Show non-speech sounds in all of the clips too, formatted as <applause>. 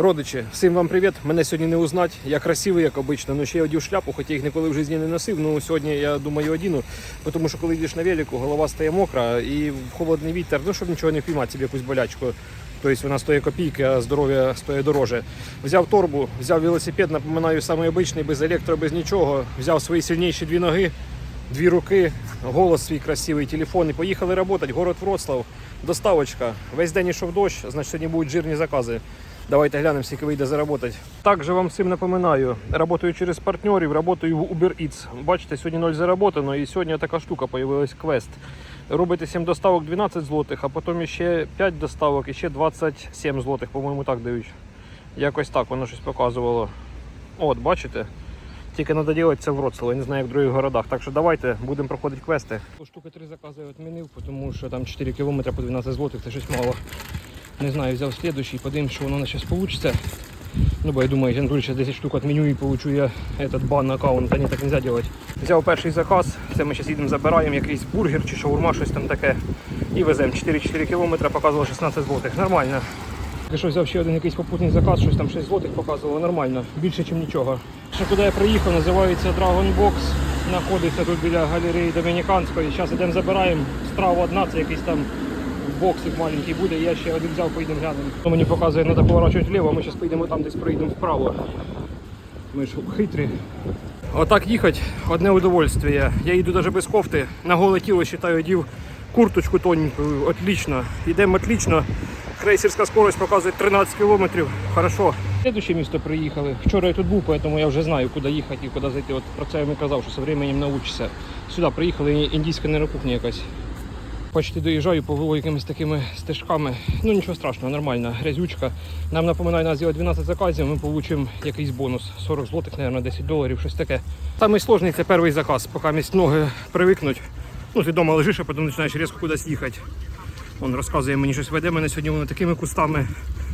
Родичі, всім вам привіт. Мене сьогодні не узнать. Я красивий, як обично. Ну ще я одів шляпу, хоча їх ніколи в житті не носив. Ну сьогодні я думаю одіну, тому що коли йдеш на велику, голова стає мокра і в холодний вітер, ну щоб нічого не впіймати собі якусь болячку. Тобто вона стоїть копійки, а здоров'я стоїть дороже. Взяв торбу, взяв велосипед, напоминаю, самий без електро, без нічого. Взяв свої сильніші дві ноги, дві руки, голос свій красивий, телефон і поїхали працювати. Город Вроцлав, доставочка. Весь день йшов дощ, значить сьогодні будуть жирні закази. Давайте глянемо, скільки вийде заработати. Також вам всім напоминаю, працюю через партнерів, працюю в Uber Eats. Бачите, сьогодні 0 заработано і сьогодні така штука з'явилась квест. Робите 7 доставок 12 злотих, а потім ще 5 доставок і ще 27 злотих, по-моєму, так дають. Якось так воно щось показувало. От, бачите? Тільки треба робити це в Вроцлаві, не знаю, як в других городах. Так що давайте будемо проходити квести. Штуки 3 закази я відмінив, тому що там 4 кілометри по 12 злотих, це щось мало. Не знаю, взяв слідуючий, подивимось, що воно на зараз вийде. Ну, бо я думаю, я зараз 10 штук отменю і получу я этот бан аккаунт, а не так нельзя делать. Взяв перший заказ, це ми зараз їдемо забираємо якийсь бургер чи шаурма, щось там таке. І веземо 4-4 кілометри, показувало 16 злотих. Нормально. Якщо взяв ще один якийсь попутний заказ, щось там 6 злотих показувало, нормально, більше, ніж нічого. Ще куди я приїхав, називається Dragon Box. Знаходиться тут біля галереї Домініканської. Зараз йдемо забираємо. Страва одна, це якийсь там боксик маленький буде, я ще один взяв, поїдемо глянемо. Мені показує, треба поворачувати вліво, ми зараз поїдемо там, десь проїдемо вправо. Ми ж хитрі. Отак їхати одне удовольствие. Я їду навіть без кофти. На голе тіло вважаю, одів курточку тоненьку. Отлично. Йдемо отлично. Крейсерська скорость показує 13 кілометрів. Хорошо. Слідуще місто приїхали. Вчора я тут був, тому я вже знаю, куди їхати і куди зайти. От про це я вам казав, що з часом навчишся. Сюди приїхали індійська нейрокухня якась. Почти доїжджаю по якимись такими стежками. Ну нічого страшного, нормально, грязючка. Нам напоминає нас зробити 12 заказів, ми отримаємо якийсь бонус. 40 злотих, мабуть, 10 доларів, щось таке. Самий сложний це перший заказ, поки місць ноги привикнуть. Ну, ти вдома лежиш, а потім починаєш різко кудись їхати. Він розказує мені щось веде мене сьогодні воно такими кустами.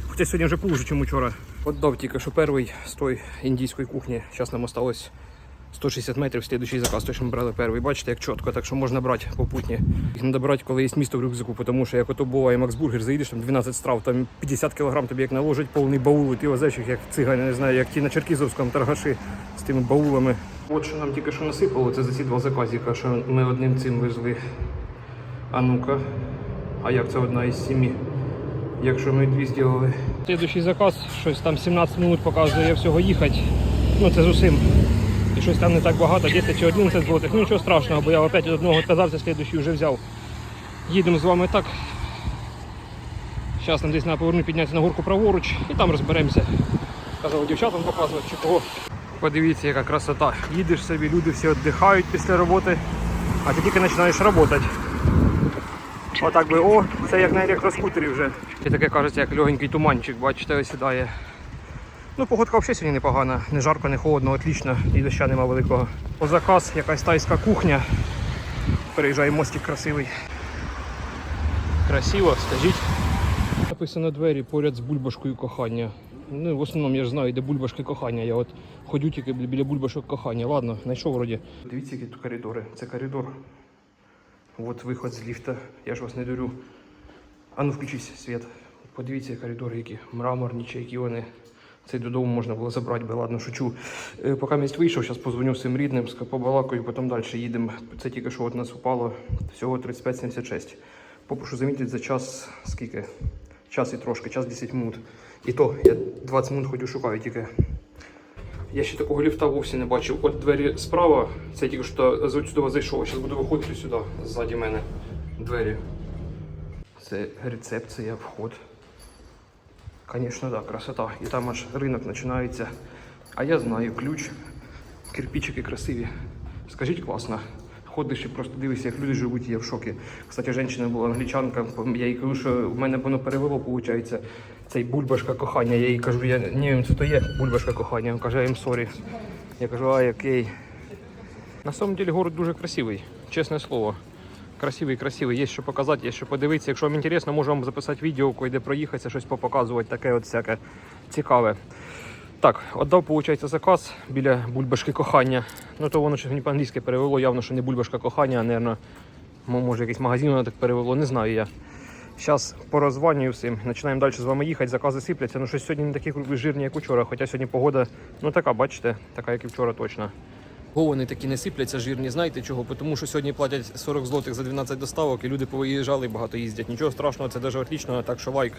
Хоча сьогодні вже повже, ніж вчора. От дав тільки що перший з той індійської кухні. Зараз нам осталось 160 метрів, слідуючий заказ, той, що ми брали перший. Бачите, як чітко, так що можна брати попутні. Їх треба брати, коли є місто в рюкзаку, тому що як ото буває Максбургер, заїдеш там 12 страв, там 50 кг тобі як наложить повний баул, і ти везеш їх як цигани, не знаю, як ті на Черкізовському торгаші з тими баулами. От що нам тільки що насипало, це за ці два заказіка, що ми одним цим везли. А ну-ка, а як це одна із сімі? Якщо ми дві зробили. Слідуючий заказ, щось там 17 минут показує всього їхати. Ну це з усім. Щось там не так багато, 10 чи 11 злотих. Ну нічого страшного, бо я опять одного відказався, слідуючий вже взяв. Їдемо з вами так. Зараз нам десь на поверну піднятися на горку праворуч і там розберемося. Казав дівчатам показувати чи кого. Подивіться, яка красота. Їдеш собі, люди всі віддихають після роботи, а ти тільки починаєш працювати. Отак би, о, це як на електроскутері вже. І таке кажеться, як легенький туманчик, бачите, ось сідає. Ну, погодка взагалі сьогодні непогана. Не жарко, не холодно, отлично. І доща нема великого. По заказ якась тайська кухня. Переїжджає мостик красивий. Красиво, скажіть. Написано двері поряд з бульбашкою кохання. Ну, в основному я ж знаю, де бульбашки кохання. Я от ходю тільки біля бульбашок кохання. Ладно, знайшов вроді. Дивіться, які тут коридори. Це коридор. От виход з ліфта. Я ж вас не дурю. А ну включись світ. Подивіться коридори, які мраморні, чи які вони. Цей додому можна було забрати, би ладно, шучу. Е, Поки місць вийшов, зараз позвоню всім рідним, побалакаю, потім далі їдемо. Це тільки що от нас упало всього 35,76. Попрошу замітити за час скільки? Час і трошки, час 10 минут. І то я 20 минут ходю шукаю тільки. Я ще такого ліфта вовсе не бачив. От двері справа, це тільки що сюди зайшов. Зараз буду виходити сюди, ззаді мене. Двері. Це рецепція, вход. Звісно, так, красота. І там аж ринок починається. А я знаю ключ. Кирпичики красиві. Скажіть класно. Ходиш і просто дивишся, як люди живуть, і я в шокі. Кстати, жінка була англічанка. Я їй кажу, що в мене воно перевело, виходить, цей бульбашка кохання. Я їй кажу, я не знаю, це то є бульбашка кохання. Він каже, I'm sorry. Я кажу, ай, окей. На самом деле город дуже красивий, чесне слово. Красивий, красивий, є що показати, є що подивитися. Якщо вам цікаво, можу вам записати відео, де проїхатися, щось попоказувати, таке от всяке цікаве. Так, віддав, виходить, заказ біля бульбашки кохання. Ну то воно щось мені по-англійськи перевело, явно, що не бульбашка кохання, а, мабуть, може якийсь магазин воно так перевело, не знаю я. Зараз порозванюю всім, починаємо далі з вами їхати, закази сипляться. Ну щось сьогодні не такі жирні, як учора, хоча сьогодні погода, ну така, бачите, така, як і вчора точно. Вони такі не сипляться жирні, знаєте чого? Тому що сьогодні платять 40 злотих за 12 доставок, і люди повиїжджали багато їздять. Нічого страшного, це навіть отлично, так що лайк.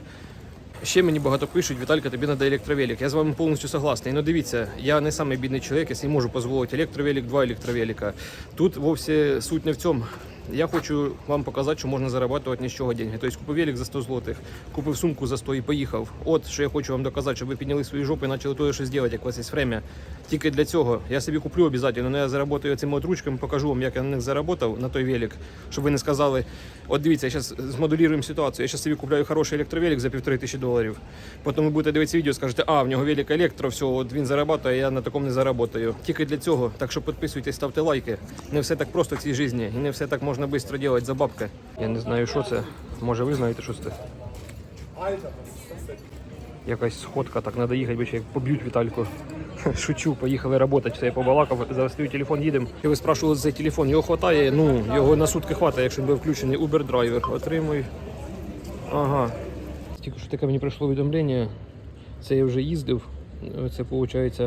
Ще мені багато пишуть, Віталька, тобі треба електровелик. Я з вами повністю согласний. Ну дивіться, я не самий бідний чоловік, я не можу дозволити електровелик, два електровелика. Тут вовсе суть не в цьому. Я хочу вам показати, що можна заробляти ні з чого деньги. Тобто купив велик за 100 злотих, купив сумку за 100 і поїхав. От що я хочу вам доказати, щоб ви підняли свої жопи і почали то щось робити, як у вас є время. Тільки для цього я собі куплю обов'язково, але я заработаю цими от ручками, покажу вам, як я на них заработав на той велик, щоб ви не сказали, от дивіться, я зараз змоделюємо ситуацію. Я зараз собі купляю хороший електровелик за півтори тисячі доларів. Потім ви будете дивитися відео, скажете, а в нього велик електро, все, от він а я на такому не заработаю. Тільки для цього. Так що підписуйтесь, ставте лайки. Не все так просто в цій житті, і не все так можна швидко робити за бабки. Я не знаю, що це. Може, ви знаєте, що це? Якась сходка, так треба їхати, бо ще поб'ють Вітальку. <laughs> Шучу, поїхали працювати, все, я побалакав, зараз стою телефон, їдемо. І ви спрашували за телефон, його хватає, ну, його на сутки хватає, якщо буде включений Uber драйвер. Отримуй. Ага. Тільки що таке мені прийшло повідомлення. Це я вже їздив. Це виходить,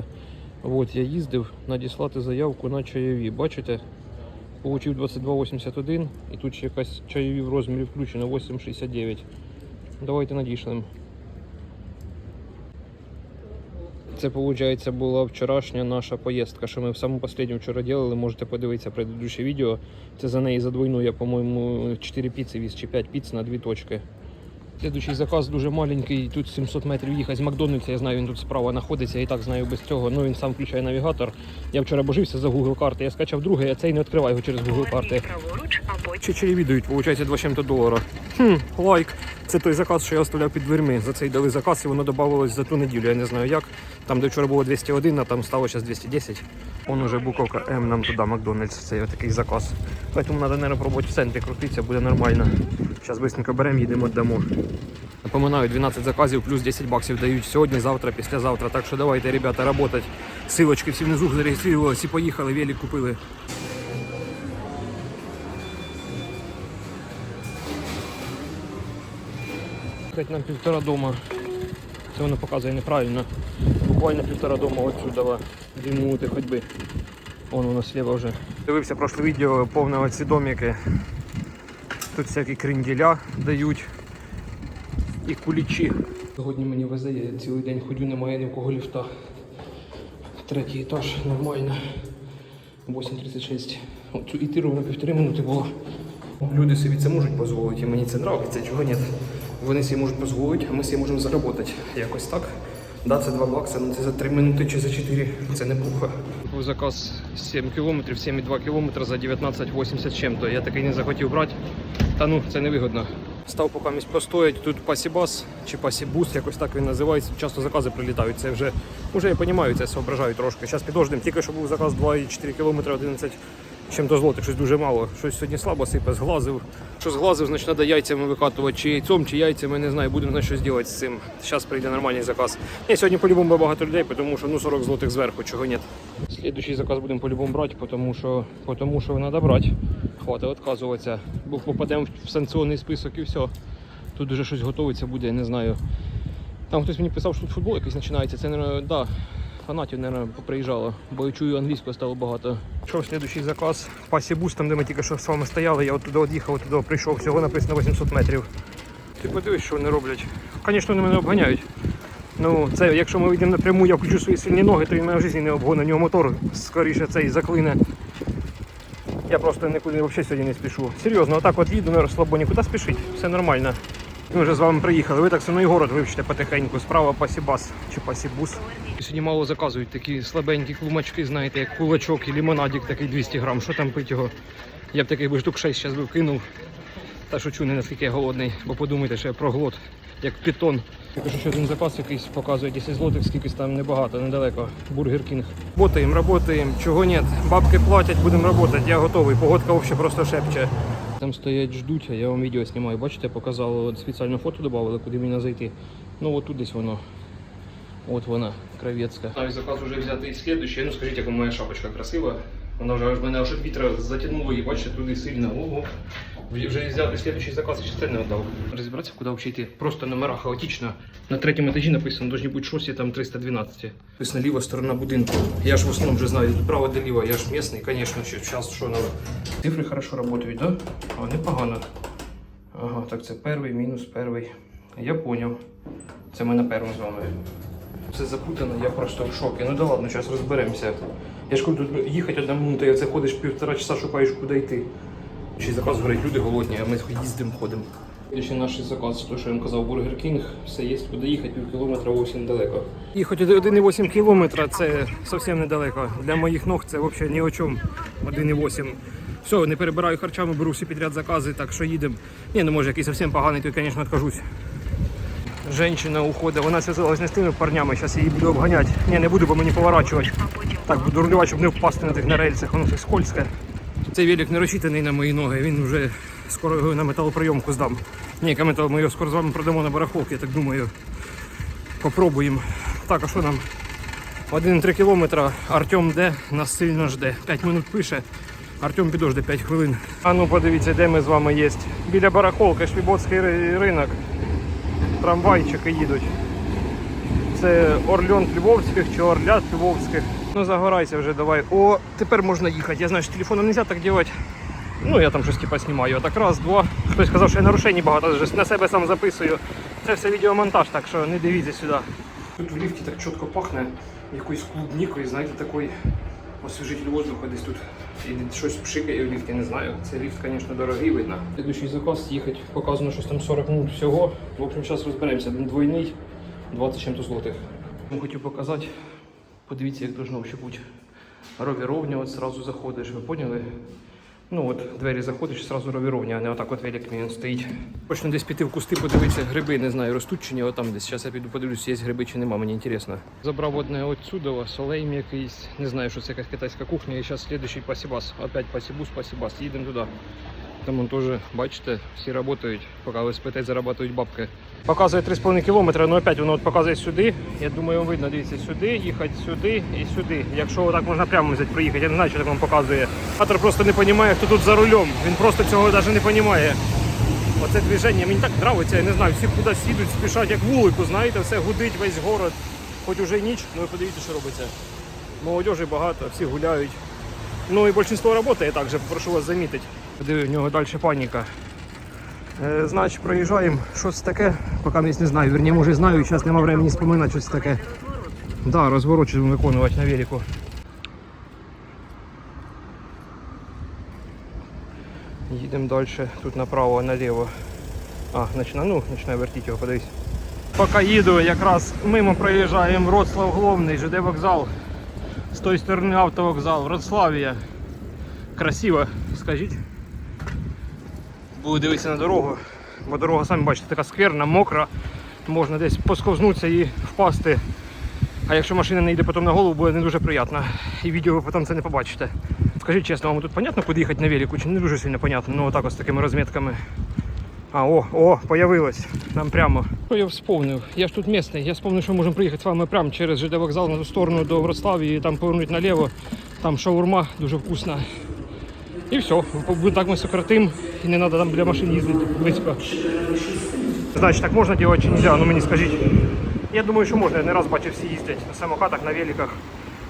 от я їздив надіслати заявку на чайові. Бачите? Получив 22,81 і тут ще якась чайові в розмірі включено 8,69. Давайте надішлемо. Це, виходить, була вчорашня наша поїздка, що ми в самому останньому вчора робили. Можете подивитися предыдущее відео. Це за неї за двойну я, по-моєму, 4 піци віз чи 5 піц на дві точки. Слідуючий заказ дуже маленький, тут 700 метрів їхати з Макдональдса, я знаю, він тут справа знаходиться, я і так знаю без цього. Ну він сам включає навігатор. Я вчора божився за Google карти, я скачав другий, а цей не відкриваю його через Google карти. Чи через виходить, 2 чим-то долара. Хм, лайк. Це той заказ, що я оставляв під дверми. За цей дали заказ і воно додавалось за ту неділю. Я не знаю як. Там, де вчора було 201, а там стало зараз 210. Он уже буковка М нам туди, Макдональдс. Це такий заказ. Тому треба, мабуть, пробувати в центрі крутитися, буде нормально. Зараз швидко беремо, їдемо, віддамо. Напоминаю, 12 заказів плюс 10 баксів дають сьогодні, завтра, післязавтра. Так що давайте, ребята, работать. Силочки всі внизу зареєструвалися і поїхали, велик купили. Хоть нам півтора дома. Це воно показує неправильно. Буквально півтора дома отсюда. Дві минути ходьби. Вон воно слева вже. Дивився прошле відео повне оці домики. Тут всякі кренділя дають і кулічі. Сьогодні мені везе, я цілий день ходю, немає ні в кого ліфта. Третій етаж, нормально. 8.36. От іти ровно півтори минути було. Люди собі це можуть дозволити, і мені це подобається, чого ні. Вони собі можуть дозволити, а ми собі можемо заробити. Якось так. Да, це 2 бакси, але це за 3 минути чи за 4. Це не плохо. Був заказ 7 кілометрів, 7,2 кілометри за 19,80 чим-то. Я такий не захотів брати. Та ну, це невигодно. Став поки постоять. Тут пасібас чи пасібус, якось так він називається. Часто закази прилітають. Це вже, вже я розумію, це соображаю трошки. Зараз підождемо. Тільки що був заказ 2,4 км 11 чим-то злотих, щось дуже мало. Щось сьогодні слабо сипе, зглазив. Що зглазив, значить треба яйцями викатувати, чи яйцом, чи яйцями, не знаю, будемо знати, що зробити з цим. Зараз прийде нормальний заказ. Ні, сьогодні по-любому багато людей, тому що ну 40 злотих зверху, чого ні. Слідуючий заказ будемо по-любому брати, тому що, тому що треба брати. Хватить відказуватися, бо попадемо в санкціонний список і все. Тут вже щось готується буде, я не знаю. Там хтось мені писав, що тут футбол якийсь починається. Це, не да, фанатів, мабуть, поприїжджало, бо я чую англійською стало багато. Що слідуючий заказ? Пасі бус, там де ми тільки що з вами стояли, я оттуда від'їхав, туди прийшов, всього написано 800 метрів. Ти подивись, що вони роблять. Звісно, вони мене обганяють. Ну, це якщо ми йдемо напряму, я включу свої сильні ноги, то він мене в житті не обгоне, у нього мотор скоріше цей заклине. Я просто нікуди взагалі сьогодні не спішу. Серйозно, отак от їду на розслабоні, куди спішить? Все нормально. Ми вже з вами приїхали. Ви так со мною город вивчите потихеньку. Справа пасібас чи пасібус. Сьогодні мало заказують такі слабенькі клумачки, знаєте, як кулачок і лимонадик такий 200 грам. Що там пить його? Я б таких би штук 6 зараз би вкинув. Та шучу, не наскільки я голодний, бо подумайте, що я проглот, як питон. Я кажу, що один запас якийсь показує 10 злотих, скількись там небагато, недалеко. Бургер Кінг. Работаємо, работаємо, чого ні. Бабки платять, будемо працювати, я готовий. Погодка взагалі просто шепче. Там стоять, ждуть, а я вам відео знімаю. Бачите, от спеціально фото додали, куди мені зайти. Ну от тут десь воно. От вона, кравецька. Навіть заказ вже взятий слідуючий. Ну скажіть, яка моя шапочка красива. Вона вже аж мене аж від вітра затягнуло і бачите туди сильно. Ого. Вже взяв слідчий заказ ще не віддав. Розібратися, куди взагалі йти. Просто номера хаотично. На третьому етажі написано, должні бути шості, там 312. Тобто ліва сторона будинку. Я ж в основному вже знаю, право до ліва, я ж місний, звісно, ще зараз що надо. Цифри хорошо працюють, да? А, непогано. Ага, так це перший, мінус перший. Я поняв. Це ми на першому з вами. Це запутано, я просто в шокі. Ну да ладно, зараз розберемося. Я ж коли тут їхати одна минута, і це ходиш півтора часа, шукаєш, куди йти. Ще заказ говорить, люди голодні, а ми їздимо, ходимо. Ще наш заказ, то, що я вам казав, Бургер Кінг, все є куди їхати, пів кілометра зовсім недалеко. Їхати 1,8 кілометра це зовсім недалеко. Для моїх ног це взагалі ні о чому. 1,8. Все, не перебираю харчами, беру всі підряд закази, так що їдемо. Ні, ну може якийсь зовсім поганий, то, звісно, відкажусь. Женщина уходить, вона зв'язалась не з тими парнями, зараз її буду обганяти. Ні, не буду, бо мені поворачувати. Так, буду рулювати, щоб не впасти на тих на рельсах, воно все скользке. Цей велик не розчитаний на мої ноги, він вже скоро його на металоприйомку здам. Ні, метал, ми його скоро з вами продамо на барахолки, я так думаю. Попробуємо. Так, а що нам? 1,3 кілометра, Артем де, нас сильно жде. 5 минут пише. Артем підожде 5 хвилин. А ну подивіться, де ми з вами є. Біля барахолки, Швібоцький ринок. Трамвайчики їдуть. Це Орльон Львовських чи Орлят Львовських. Ну загорайся вже, давай. О, тепер можна їхати. Я знаю, що телефоном не можна так робити. Ну, я там щось типа знімаю. Так раз, два. Хтось сказав, що я нарушень багато, на себе сам записую. Це все відеомонтаж, так що не дивіться сюди. Тут в ліфті так чітко пахне якоюсь клубнікою, знаєте, такий освіжитель воздуха десь тут. І щось пшикає в ліфті, не знаю. Цей ліфт, звісно, дорогий видно. Слідуючий заказ їхати, показано, що там 40 минут всього. В общем, зараз розберемося. Він двойний, 20 чим-то злотих. Я хотів показати, подивіться, як должно бути. Ровіровня, от одразу заходиш, ви поняли? Ну от двері заходиш, сразу ровіровня, а не отак от велик він стоїть. Точно десь піти в кусти, подивитися, гриби, не знаю, ростуть чи ні, отам десь. Зараз я піду подивлюся, є гриби чи нема, мені цікаво. Забрав одне отсюда, солейм якийсь, не знаю, що це якась китайська кухня. І зараз слідуючий пасібас. Опять пасібус, пасібас. Їдемо туди. Там вон теж, бачите, всі працюють, поки ви спите, заробляють бабки. Показує 3,5 кілометри, але опять воно от показує сюди. Я думаю, видно, дивіться, сюди, їхати сюди і сюди. Якщо так можна прямо взяти проїхати, я не знаю, що так вам показує. Автор просто не розуміє, хто тут за рулем. Він просто цього навіть не розуміє. Оце движення мені так подобається, я не знаю, всі кудись їдуть, спішать як вулику, знаєте, все гудить весь город. Хоч уже ніч, ну ви подивіться, що робиться. Молодежі багато, всі гуляють. Ну і більшість працює так же, прошу вас замітити. Диви, в нього далі паніка. Е, значить, проїжджаємо. Що це таке? Поки не знаю. Вірні, може знаю, зараз немає времени споминати, що це таке. Да, розворот виконувати на велику. Їдемо далі, тут направо, наліво. А, починаю, ну, починаю вертіти його, подивись. Поки їду, якраз мимо проїжджаємо Вроцлав головний, ЖД вокзал. З тої сторони автовокзал, Вроцлавія. Красиво, скажіть. Буду дивитися на дорогу, бо дорога, самі бачите, така скверна, мокра. Можна десь посковзнутися і впасти. А якщо машина не йде потім на голову, буде не дуже приємно. І відео ви потім це не побачите. Скажіть чесно, вам тут понятно, куди їхати на велику, чи не дуже сильно понятно, ну отак ось такими розмітками. А, о, о, появилось. Там прямо. Що я вспомнив? Я ж тут місний. Я вспомнив, що можемо приїхати з вами прямо через ЖД вокзал на ту сторону до Вроцлавії і там повернути наліво. Там шаурма дуже вкусна. І все. Так ми сократим і не треба там біля машин їздити близько. Значить, так можна робити чи не можна? Ну мені скажіть. Я думаю, що можна. Я не раз бачив всі їздять на самокатах, на великах.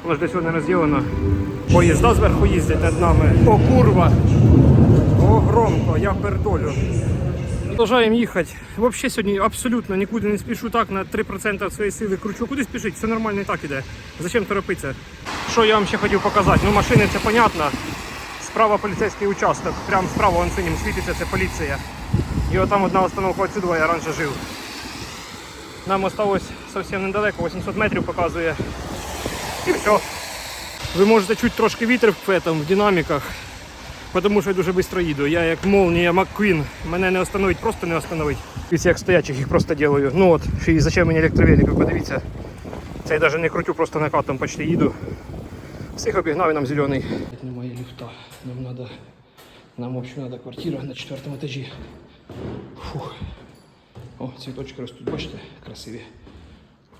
Воно ж десь не зроблено. Поїзда зверху їздять над нами. О, курва! О, громко, я пердолю. Продовжаємо їхати. Взагалі сьогодні абсолютно нікуди не спішу так, на 3% своєї сили кручу. Куди спішить? Все нормально і так іде. Зачем торопитися? Що я вам ще хотів показати? Ну, машини це понятно. Справа поліцейський участок. Прямо справа вон синім світиться, це поліція. І отам одна остановка отсюди, я раніше жив. Нам осталось зовсім недалеко, 800 метрів показує. І все. Ви можете чути трошки вітер в, в динаміках, тому що я дуже швидко їду. Я як молнія Макквін. Мене не остановить, просто не остановить. Дивіться, як стоячих їх просто делаю. Ну от, і зачем мені електровелик, подивіться. Це я навіть не крутю, просто накатом почти їду. Всіх обігнав і нам зелений. Немає. Нам надо. Нам взагалі треба квартира на четвертому етажі. Фух. О, цвіточки ростуть, бачите, красиві.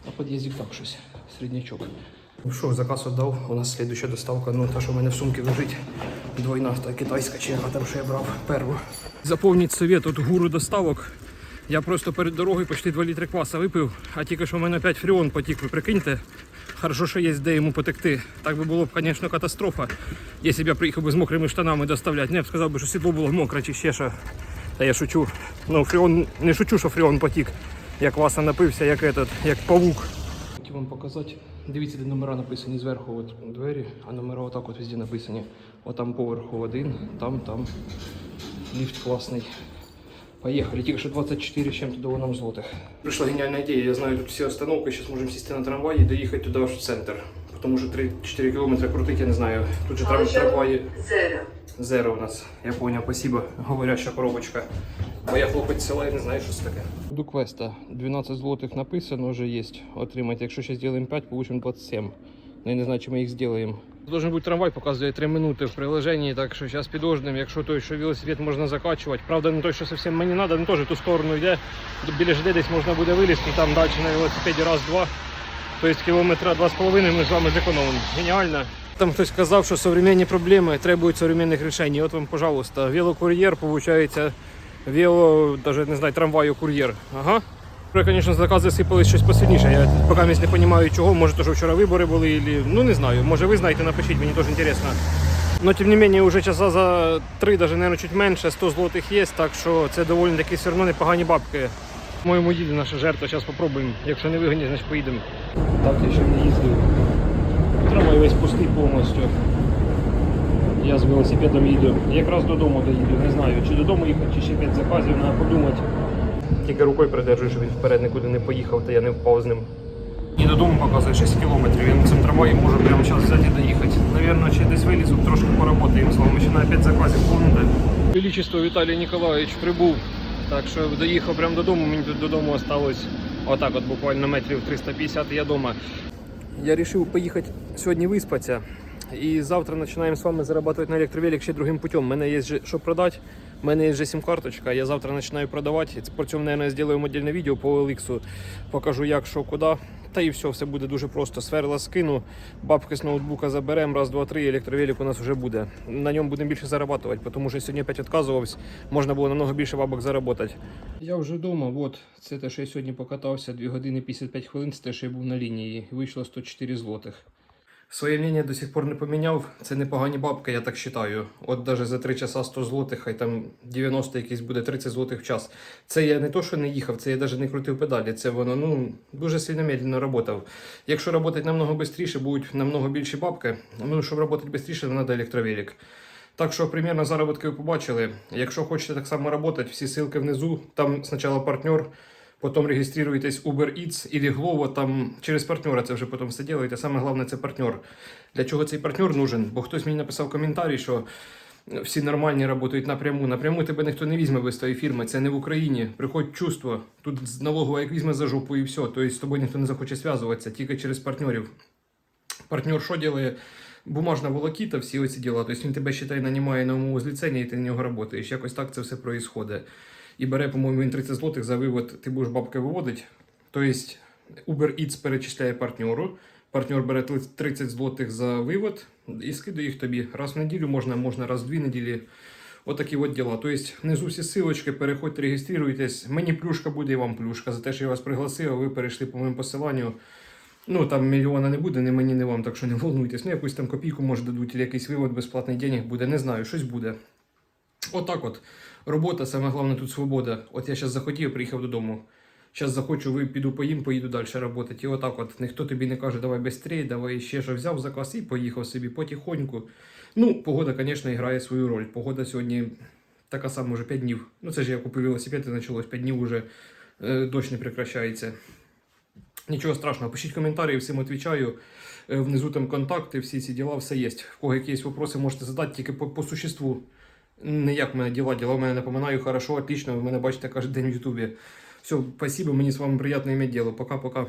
А під'їздик так щось, середнячок. Ну що, заказ віддав. У нас слідуюча доставка. Ну, та, що в мене в сумці лежить. Двойна та китайська чи яка там, що я брав перву. Заповніть совет от гуру доставок. Я просто перед дорогою почти 2 літри кваса випив, а тільки що в мене опять фріон потік, ви прикиньте. Хорошо, що є де йому потекти. Так би було б, звісно, катастрофа, якщо б я приїхав би з мокрими штанами доставляти. Не я б сказав би, що сідло було мокре чи ще що. Та я шучу. Ну, фріон, не шучу, що фріон потік. Як кваса напився, як этот, як павук. Хотів вам показати. Дивіться, де номера написані зверху от двері, а номера отак от везде написані. Отам поверху один, там, там. Ліфт класний. Поехали. Тільки що 24 з чим-то до нам злотих. Прийшла геніальна ідея. Я знаю тут всі остановки. Зараз можемо сісти на трамвай і доїхати туди аж в центр. Тому що 3-4 кілометри крутить, я не знаю. Тут же трам- трамваї Zero. зеро у нас. Я поняв, спасибо. Говоряща коробочка. Бо я хлопець села і не знаю, що це таке. До квеста 12 злотих написано, вже є отримати. Якщо ще зробимо 5, получимо 27. Ну, я не знаю, чи ми їх зробимо. Должен бути трамвай, показує 3 минути в приложенні, так що зараз підождемо. Якщо той, що велосипед можна закачувати. Правда, не той, що зовсім мені треба, він теж ту сторону йде. Біля ЖД десь можна буде вилізти, там далі на велосипеді раз-два. Тобто кілометра два з половиною ми з вами зекономимо. Геніально. Там хтось казав, що современні проблеми требують современних рішень. От вам, пожалуйста, велокур'єр, виходить, вело, даже не знаю, трамваю кур'єр. Ага. Вже, звісно, закази сипались щось посильніше. Я поки не розумію, чого. Може, то, що вчора вибори були, или... ну не знаю. Може ви знаєте, напишіть, мені теж цікаво. Но тим не менее, уже часа за три, даже, наверное, чуть менше, 100 злотих є, так що це доволі таки все одно непогані бабки. По-моєму, їде наша жертва, зараз спробуємо. Якщо не вигоні, значить поїдемо. Так, я ще не їздив. Трамвай весь пустий повністю. Я з велосипедом їду. Якраз додому доїду. Не знаю, чи додому їхати, чи ще 5 заказів, треба подумати. Тільки рукою придержую, щоб він вперед нікуди не поїхав, та я не впав з ним. І додому показує 6 кілометрів. Я на цьому трамваї можу прямо зараз взяти і доїхати. Навірно, чи десь вилізу, трошки поработаємо з вами. Ще на 5 заказів повнити. Величество Віталій Ніколаєвич прибув. Так що доїхав прямо додому, мені тут додому осталось отак от буквально метрів 350 і я вдома. Я вирішив поїхати сьогодні виспатися. І завтра починаємо з вами зарабатувати на електровелик ще другим путем. У мене є що продати. У мене є вже сім-карточка. Я завтра починаю продавати. По цьому, мабуть, зробимо віддільне відео по OLX. Покажу, як, що, куди. Та і все, все буде дуже просто. Сверла скину, бабки з ноутбука заберемо, раз, два, три, електровелик у нас вже буде. На ньому будемо більше заробляти, тому що сьогодні опять відказувався, можна було намного більше бабок заробити. Я вже вдома, от це те, що я сьогодні покатався 2 години 55 хвилин, це те, що я був на лінії. Вийшло 104 злотих. Своє мнення до сих пор не поміняв. Це непогані бабки, я так вважаю. От навіть за 3 часа 100 злотих, хай там 90 якийсь буде 30 злотих в час. Це я не то, що не їхав, це я навіть не крутив педалі. Це воно ну дуже сильно медленно працював. Якщо працювати намного швидше, будуть намного більші бабки. Ну, щоб працювати швидше, треба електровелик. Так що примерно заробітки ви побачили. Якщо хочете так само працювати, всі ссылки внизу. Там спочатку партнер, потім реєструєтесь Uber Eats или Glovo, там через партнера це вже потім все робите. Саме головне це партнер. Для чого цей партнер нужен? Бо хтось мені написав коментарі, що всі нормальні працюють напряму. Напряму тебе ніхто не візьме без твоєї фірми. Це не в Україні. Приходь чувство. Тут з налогова як візьме за жопу і все. Тобто з тобою ніхто не захоче зв'язуватися, тільки через партнерів. Партнер що робить? Бумажна волокіта, всі оці діла. Тобто він тебе считай, нанімає на умову з ліцензії, і ти на нього працюєш. Якось так це все відбувається. І бере, по-моєму, він 30 злотих за вивод, ти будеш бабки виводити. Тобто Uber Eats перечисляє партнеру. Партнер бере 30 злотих за вивод і скидає їх тобі. Раз в неділю можна, можна раз в дві неділі. Отакі от діла. Тобто внизу всі силочки, переходьте, реєструйтесь. Мені плюшка буде і вам плюшка. За те, що я вас пригласив, а ви перейшли по моєму посиланню. Ну там мільйона не буде, ні мені, ні вам, так що не волнуйтесь. Ну, якусь там копійку може дадуть, або якийсь вивод безплатний денег буде, не знаю, щось буде. Отак от. Робота, саме головне тут свобода. От я зараз захотів, приїхав додому. Зараз захочу, піду поїм, поїду далі працювати. І отак от. Ніхто тобі не каже, давай швидше, давай ще що взяв заказ і поїхав собі потихоньку. Ну, погода, звісно, грає свою роль. Погода сьогодні така сама вже 5 днів. Ну це ж я купив велосипед і почалось 5 днів вже е, дощ не прекращається. Нічого страшного, пишіть коментарі, всім відповідаю. Е, Внизу там контакти, всі ці діла, все є. В кого якісь вопроси можете задати тільки по, по существу. Не як в мене діла, діла в мене напоминаю, хорошо, отлично, ви мене бачите кожен день в Ютубі. Все, спасибо, мені з вами приємно іметь діло. Пока-пока.